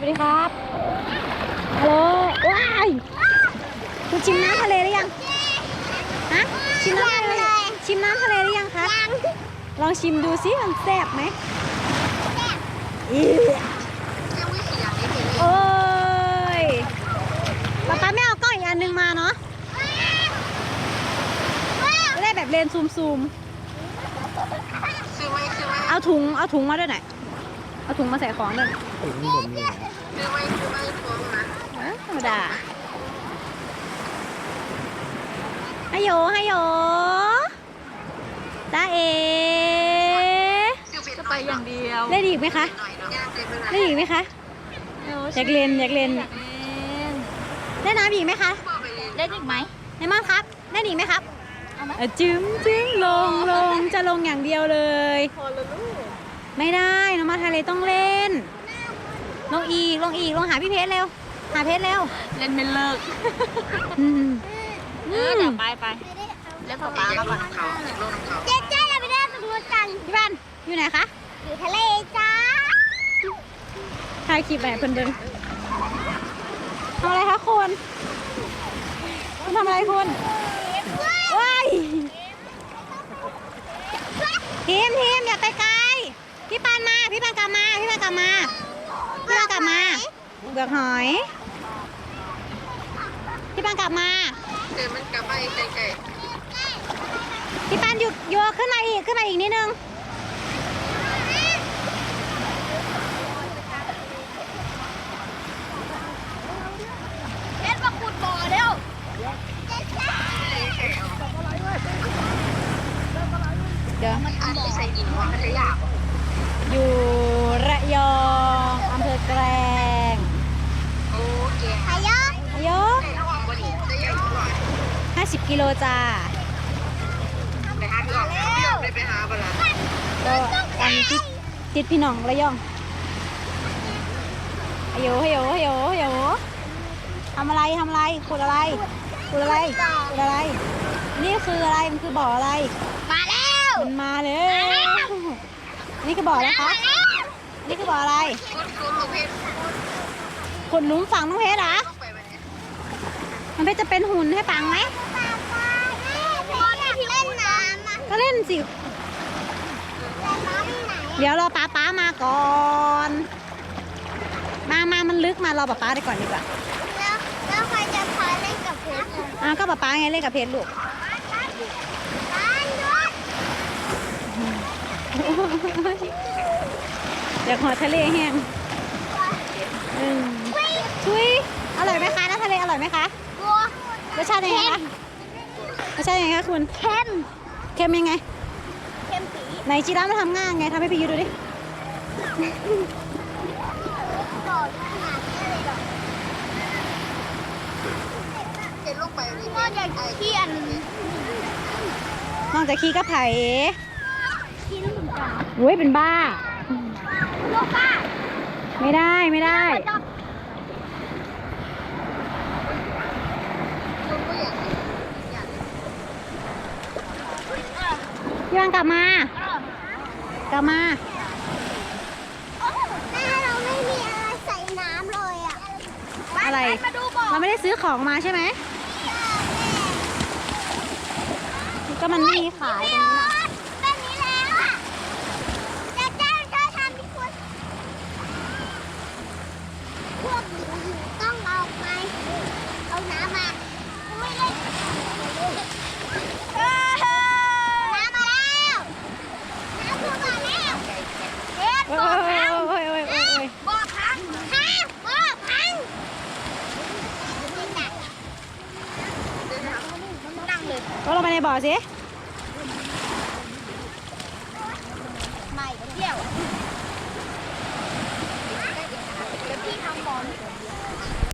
วัสดีครับฮัลโหลว้ายคุณชิมน้ำทะเลหรือยัง ฮะ ชิมน้ำทะเลชิมน้ำทะเลหรือยังคะลองชิมดูสิมันแซ่บไหมอีโอ้ยป๊าป๊าไม่เอากล้องอีกอันหนึงมาเนาะจะได้แบบเลนซูมซูมๆเอาถุง เอาถุงมาด้วยหน่อย เอาถุงมาใส่ของด้วยถึงนี่ผมมีเหรอเอ้าธรรมดาฮัยโยฮัยโยตาเอจะไปอย่างเดียวเล่นอีกไหมคะเล่นอีกไหมคะอยากเล่นอยากเล่นเล่นน้ำอีกไหมคะเล่นอีกไหมไนมอนครับเล่นอีกไหมครับเอาไหมอะจึ้งจึ้งลงลงจะลงอย่างเดียวเลยพอแล้วลูก ไม่ได้น้องมาทะเลต้องเล่น ลงอีกลงอีกลงหาพี่เพชรเร็ว หาเพชรเร็วเล่นไม่เลิกอืมเออเดี๋ยวไปไปเล่นป๊าป๊ามาก่อนเจ๊เจ๊เราไปเล่นสนุกกันพี่บ้านอยู่ไหนคะ อยู่ทะเลจ้าถ่ายคลิปไปเพิ่นเบิ่งทำอะไรคะคุณคุณทำอะไรคุณว้ายทีมทีมอย่าไปไกลพี่ปานมา พี่ปานกลับมา พี่ปานกลับมา พี่ปานกลับมาเบือกหอย พี่ปานกลับมาเดี๋ยวมันกลับไปไกลพี่ปานหยุดโยกขึ้นมาอีกขึ้นมาอีกนิดนึงเล่นมาขุดบ่อเร็วเดี๋ยวๆอันนี้ใส่หินวะพัทยา อยู่ระยองอำเภอแกลงโอเคพายกอายุในระหว่างวันนี้จะยังก่อน50กิโลจ้าไปหาพี่ออกพี่ออกได้ไปหาบ้างละก็อันที่ติดพี่น้องระยองอายุอายุอายุอายุทำอะไรทำอะไรขุดอะไรขุดอะไรขุดอะไร นี่คืออะไร มันคือบ่ออะไร มาแล้ว มันมาเลย นี่คือบ่ออะไรคะ นี่คือบ่ออะไรคุณคุณลูกเพชรขุดหลุมฝังน้องเพชรเหรอต้องไปวันนี้น้องเพชรจะเป็นหุ่นให้ปังไหมพ่อที่เล่นน้ำอะก็เล่นสิแต่น้ำที่ไหนเดี๋ยวรอป้าป้ามาก่อน มามามันลึกมารอป้าป้าได้ก่อนดีกว่าแล้วแล้วใครจะพาเล่นกับเพชรอะอะก็ป้าป้าไงเล่นกับเพชรลูก บ้านด้วย อยากหอทะเลแห้งอืมชุยอร่อยไหมคะน้ำทะเลอร่อยไหมคะบัวรสชาติยังไงคะรสชาติยังไงคะคุณเค็มเค็มยังไงเค็มปีไหนจีราฟมาทำง่ายไงทำให้พี่ยูดูดิก่อนขนาดนี้เลยเหรอเห็นลงไปวันนี้พ่ออยากเขียนนอกจากขี้ก็ไผ่ กินเหมือนกันโอ้ยเป็นบ้าโลก้าไม่ได้ไม่ได้คุณก็อยากพี่วันกลับมา กลับมาแม่เราไม่มีอะไรใส่น้ำเลยอะอะไร มาดูบ่อเราไม่ได้ซื้อของมาใช่ไหม ก็มันไม่มีขายตรงนี้น่ะ แบบนี้แล้วอะจะแจ้งเจ้าทำที่คุณพวกหนูต้องเอาไป เอาน้ำมาไม่เล่นน้ำมาแล้ว น้ำคือมาแล้วเฮ็ด โอ้ บ่อพัง ยโอ้ยโอ้ยโอ้ยโอ้ย บ่อพังพังบ่อพังนั่ งไปในบ่อสิ